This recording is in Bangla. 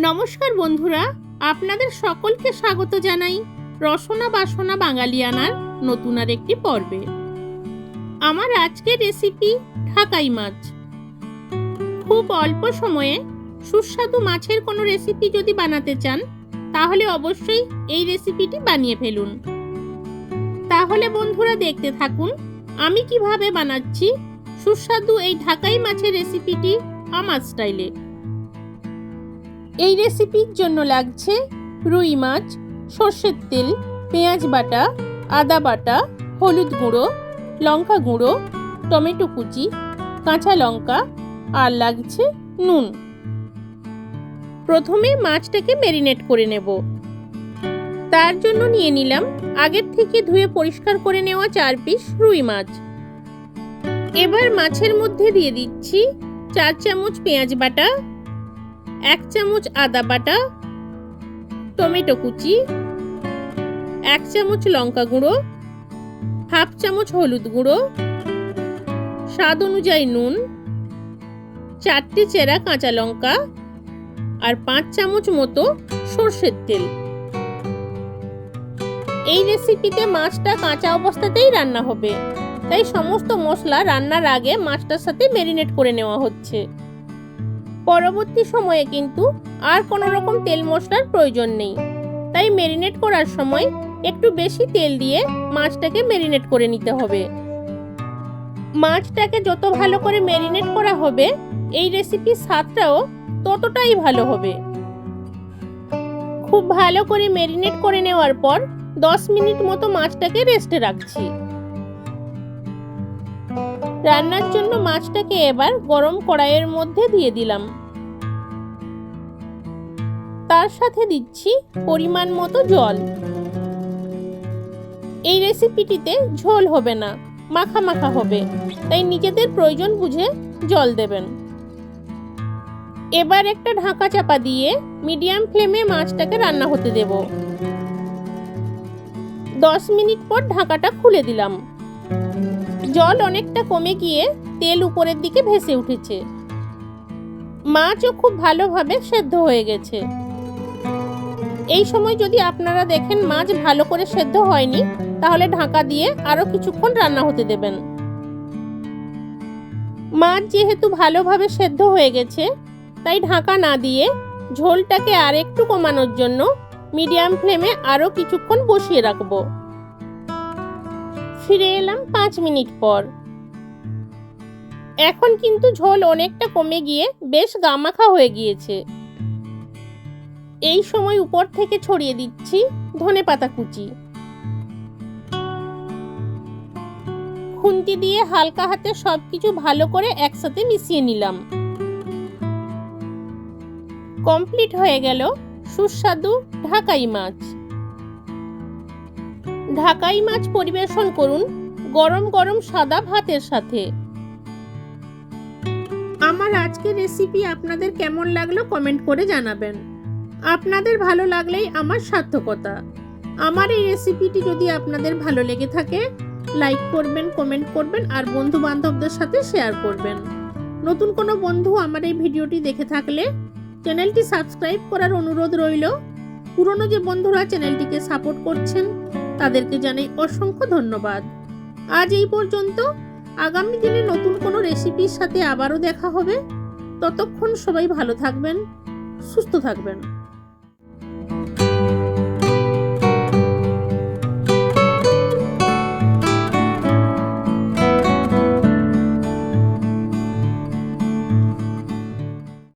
নমস্কার বন্ধুরা, আপনাদের সকলকে স্বাগত জানাই রসনা বাসনা বাঙালিয়ানার নতুন আর একটি পর্বে। আমার আজকের রেসিপি ঢাকাই মাছ। খুব অল্প সময়ে সুস্বাদু মাছের কোনো রেসিপি যদি বানাতে চান, তাহলে অবশ্যই এই রেসিপিটি বানিয়ে ফেলুন। তাহলে বন্ধুরা দেখতে থাকুন, আমি কীভাবে বানাচ্ছি সুস্বাদু এই ঢাকাই মাছের রেসিপিটি আমার স্টাইলে এই রেসিপির জন্য লাগছে রুই মাছ, সর্ষের তেল, পেঁয়াজ বাটা, আদা বাটা, হলুদ গুঁড়ো, লঙ্কা গুঁড়ো, টমেটো কুচি, কাঁচা লঙ্কা আর লাগছে নুন। প্রথমে মাছটাকে ম্যারিনেট করে নেব। তার জন্য নিয়ে নিলাম আগের থেকে ধুয়ে পরিষ্কার করে নেওয়া চার পিস রুই মাছ। এবার মাছের মধ্যে দিয়ে দিচ্ছি চার চামচ পেঁয়াজ বাটা এক চামচ আদা বাটা, টমেটো কুচি, এক চামচ লঙ্কা গুঁড়ো, হাফ চামচ হলুদ গুঁড়ো, স্বাদ অনুযায়ী নুন, চারটে চেরা কাঁচা লঙ্কা আর পাঁচ চামচ মতো সর্ষের তেল। এই রেসিপিতে মাছটা কাঁচা অবস্থাতেই রান্না হবে, তাই সমস্ত মশলা রান্নার আগে মাছটার সাথে ম্যারিনেট করে নেওয়া হচ্ছে। পরবর্তী সময়ে কিন্তু আর কোনো রকম তেল মশলার প্রয়োজন নেই। তাই ম্যারিনেট করার সময় একটু বেশি তেল দিয়ে মাছটাকে ম্যারিনেট করে নিতে হবে। মাছটাকে যত ভালো করে ম্যারিনেট করা হবে, এই রেসিপির স্বাদটাও ততটাই ভালো হবে। খুব ভালো করে ম্যারিনেট করে নেওয়ার পর দশ মিনিট মতো মাছটাকে রেস্টে রাখছি। রান্নার জন্য মাছটাকে এবার গরম কড়াইয়ের মধ্যে দিয়ে দিলাম। তার সাথে দিচ্ছি পরিমাণ মতো জল। এই রেসিপিটিতে ঝোল হবে না, মাখা মাখা হবে, তাই নিজেদের প্রয়োজন বুঝে জল দেবেন। এবার একটা ঢাকা চাপা দিয়ে মিডিয়াম ফ্লেমে মাছটাকে রান্না হতে দেব। দশ মিনিট পর ঢাকাটা খুলে দিলাম। জল অনেকটা কমে গিয়ে তেল উপরের দিকে ভেসে উঠেছে। মাছও খুব ভালোভাবে সেদ্ধ হয়ে গেছে। এই সময় যদি আপনারা দেখেন মাছ ভালো করে সেদ্ধ হয়নি, তাহলে ঢাকা দিয়ে আরও কিছুক্ষণ রান্না হতে দেবেন। মাছ যেহেতু ভালোভাবে সেদ্ধ হয়ে গেছে, তাই ঢাকা না দিয়ে ঝোলটাকে আর একটু কমানোর জন্য মিডিয়াম ফ্লেমে আরও কিছুক্ষণ বসিয়ে রাখব। ফিরে এলাম পাঁচ মিনিট পর। এখন কিন্তু ঝোল অনেকটা কমে গিয়ে বেশ গামাখা হয়ে গিয়েছে। এই সময় উপর থেকে ছড়িয়ে দিচ্ছি ধনে পাতা কুচি। খুন্তি দিয়ে হালকা হাতে সবকিছু ভালো করে একসাথে মিশিয়ে নিলাম। কমপ্লিট হয়ে গেল সুস্বাদু ঢাকাই মাছ। ঢাকাই মাছ পরিবেশন করুন গরম গরম সাদা ভাতের সাথে। আমার আজকের রেসিপি আপনাদের কেমন লাগল কমেন্ট করে জানাবেন। আপনাদের ভালো লাগলেই আমার সার্থকতা। আমার এই রেসিপিটি যদি আপনাদের ভালো লেগে থাকে লাইক করবেন কমেন্ট করবেন আর বন্ধু বান্ধবদের সাথে শেয়ার করবেন। নতুন কোনো বন্ধু আমার এই ভিডিওটি দেখে থাকলে চ্যানেলটি সাবস্ক্রাইব করার অনুরোধ রইল। পুরনো যে বন্ধুরা চ্যানেলটিকে সাপোর্ট করছেন তাদেরকে জানাই অসংখ্য ধন্যবাদ। আজ এই পর্যন্ত। আগামী দিনে নতুন কোনো রেসিপির সাথে আবারও দেখা হবে। ততক্ষণ সবাই ভালো থাকবেন, সুস্থ থাকবেন।